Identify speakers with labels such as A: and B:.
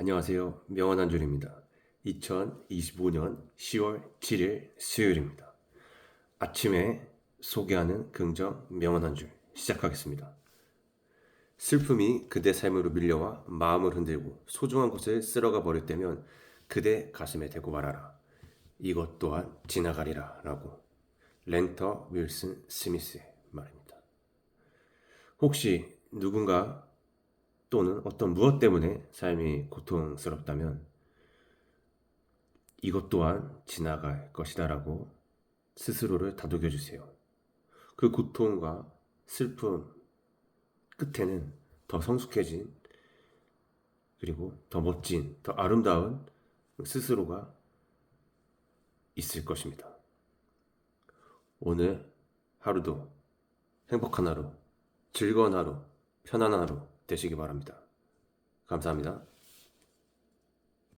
A: 안녕하세요. 명언 한 줄입니다. 2025년 10월 7일 수요일입니다. 아침에 소개하는 긍정 명언 한 줄 시작하겠습니다. 슬픔이 그대 삶으로 밀려와 마음을 흔들고 소중한 곳을 쓸어가 버릴 때면 그대 가슴에 대고 말하라. 이것 또한 지나가리라 라고 렌터 윌슨 스미스의 말입니다. 혹시 누군가 또는 어떤 무엇 때문에 삶이 고통스럽다면 이것 또한 지나갈 것이다라고 스스로를 다독여 주세요. 그 고통과 슬픔 끝에는 더 성숙해진 그리고 더 멋진, 더 아름다운 스스로가 있을 것입니다. 오늘 하루도 행복한 하루, 즐거운 하루, 편안한 하루 되시기 바랍니다. 감사합니다.